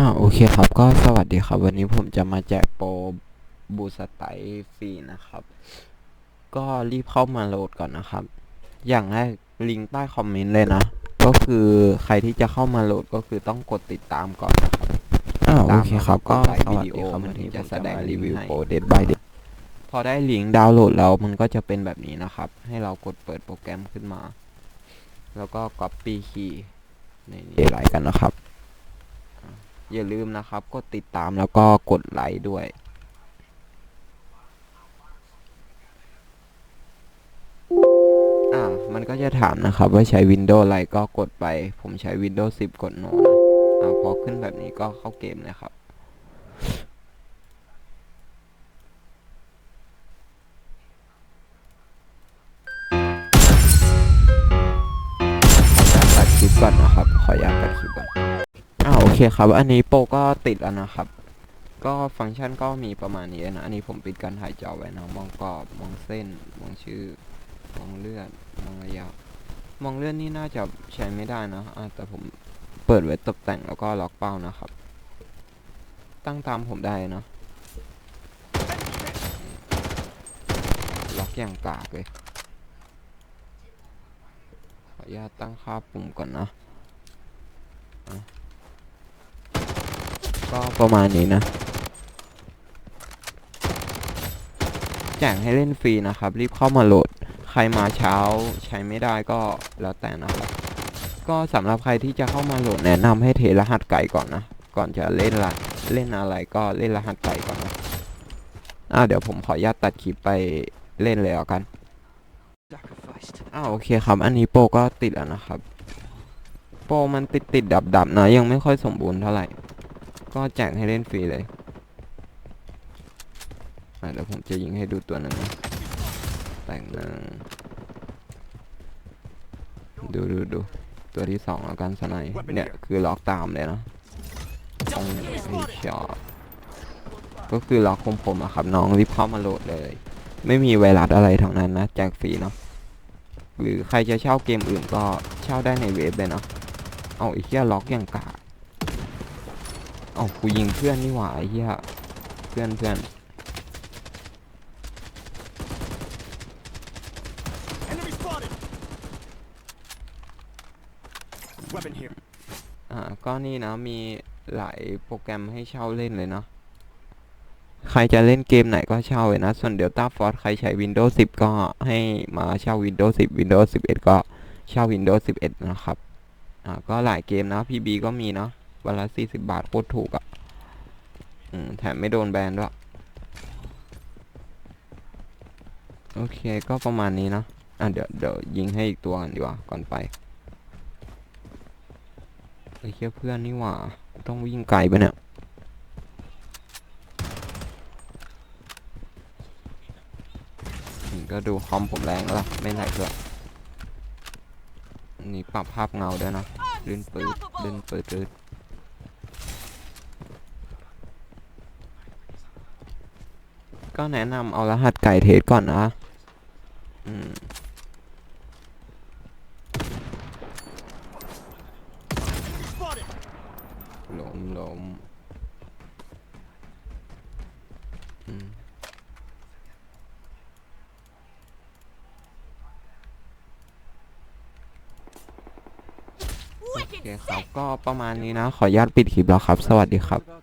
อ่าโอเคครับก็สวัสดีครับ วันนี้ผมจะมาแจกโปรบูสไตฟรีนะครับ ก็รีบเข้ามาโหลดก่อนนะครับ อย่างแรกลิงก์ใต้คอมเมนต์เลยนะ ก็คือใครที่จะเข้ามาโหลดก็คือต้องกดติดตามก่อนนะครับอ่าโอเคครับก็ตามสวัสดีครับวิวันดีนี้โอจะมันแสถึงดจะงมารีวิวให้โปรเดดบายเดดพอได้ลิงก์ดาวน์โหลดแล้วมันก็จะเป็นแบบนี้นะครับ ให้เรากดเปิดโปรแกรมขึ้นมา แล้วก็ copy key ในนี้ไลค์กันนะครับ อย่าลืมนะครับ กดติดตามแล้วก็กดไลค์ด้วยอ่ามันก็จะถามนะครับว่าใช้ Windows อะไรก็กดไป ผมใช้ Windows 10 กด no นะอ่าพอขึ้นแบบนี้ก็เข้าเกมเลยครับขออนุญาตตัดคลิปก่อนนะครับ ขออนุญาตตัดคลิปก่อน เคครับ อันนี้โปรก็ติดแล้วนะครับ ก็ฟังก์ชันก็มีประมาณนี้นะ อันนี้ผมปิดการถ่ายจอไว้นะ มองกรอบ มองเส้น มองชื่อ มองเลื่อน มองระยะ มองเลื่อนนี่น่าจะใช้ไม่ได้นะแต่ผมเปิดไว้ตกแต่งแล้วก็ล็อกเป้านะครับ ตั้งตามผมได้เนอะล็อกอย่างกากเลย ขออนุญาตตั้งค่าปุ่มก่อนนะอะ ก็ประมาณนี้นะแจกให้เล่นฟรีนะครับ รีบเข้ามาโหลด ใครมาเช้าใช้ไม่ได้ก็แล้วแต่นะครับก็สำหรับใครที่จะเข้ามาโหลดแนะนำให้เทรหัสไก่ก่อนนะ ก่อนจะเล่นละเล่นอะไรก็เล่นรหัสไก่ก่อนนะอ่าเดี๋ยวผมขออนุญาตตัดคลิปไปเล่นเลยแล้วกันอ่าโอเคครับ อันนี้โปก็ติดแล้วนะครับ โปมันติดติดดับดับนะ ยังไม่ค่อยสมบูรณ์เท่าไหร่ ก็แจกให้เล่นฟรีเลยอะเดี๋ยวผมจะยิงให้ดูตัวหนึ่งนะแต่งหนึ่งดูดูดูตัวที่สองแล้วกันสไนเนี่ยคือล็อกตามเลยนะต้องให้ช็อตก็คือล็อกคมผมอะครับน้องรีบเข้ามาโหลดเลย ไม่มีไวรัสอะไรทั้งนั้นนะแจกฟรีเนาะหรือใครจะเช่าเกมอื่นก็เช่าได้ในเว็บเลยเนาะเอาไอ้เหี้ยล็อกอย่างกา อากูยิงเพื่อนนี่หว่าไอ้เหี้ยเพื่อนเพื่อน Enemy spotted! Weapon here. อ่าก็นี่นะมีหลายโปรแกรมให้เช่าเล่นเลยเนาะใครจะเล่นเกมไหนก็เช่าเลยนะ ส่วน Delta Force ใครใช้ Windows 10 ก็ให้มาเช่า Windows 10 Windows 11 ก็เช่า Windows 11 นะครับ อ่า ก็หลายเกมนะ PB ก็มีเนาะ วันละ40บาทโคตรถูกอะ่ะแถมไม่โดนแบนด้วย โอเคก็ประมาณนี้เนาะอะเดี๋ยวเดี๋ยวยิงให้อีกตัวกันดีกว่าก่อนไปไอ้เหี้ยเพื่อนนี่หว่า ต้องวิ่งไกลไปเนี่ยก็ดูคอมผมแรงแล้วล่ะไม่ไหลด้วยนี่ปรับภาพเงาด้วยนะลื่นปืดลื่นปืดลื่น ก็แนะนำเอารหัสไก่เทสก่อนนะอืม Spotted! ล้มล้มอืมโอเคครับ ก็ประมาณนี้นะ ขออนุญาตปิดคลิปแล้วครับ สวัสดีครับ